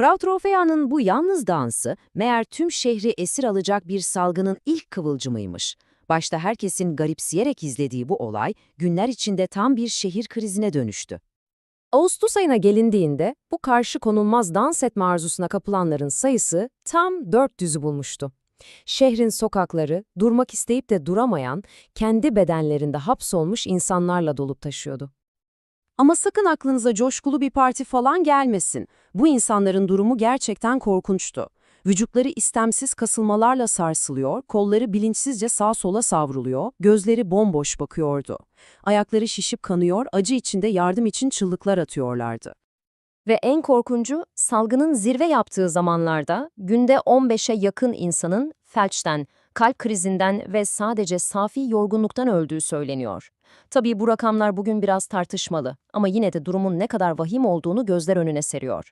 Frau Trophea'nın bu yalnız dansı meğer tüm şehri esir alacak bir salgının ilk kıvılcımıymış. Başta herkesin garipseyerek izlediği bu olay günler içinde tam bir şehir krizine dönüştü. Ağustos ayına gelindiğinde bu karşı konulmaz dans etme arzusuna kapılanların sayısı tam 400'ü bulmuştu. Şehrin sokakları durmak isteyip de duramayan, kendi bedenlerinde hapsolmuş insanlarla dolup taşıyordu. Ama sakın aklınıza coşkulu bir parti falan gelmesin. Bu insanların durumu gerçekten korkunçtu. Vücutları istemsiz kasılmalarla sarsılıyor, kolları bilinçsizce sağa sola savruluyor, gözleri bomboş bakıyordu. Ayakları şişip kanıyor, acı içinde yardım için çığlıklar atıyorlardı. Ve en korkuncu, salgının zirve yaptığı zamanlarda günde 15'e yakın insanın felçten, kalp krizinden ve sadece safi yorgunluktan öldüğü söyleniyor. Tabii bu rakamlar bugün biraz tartışmalı ama yine de durumun ne kadar vahim olduğunu gözler önüne seriyor.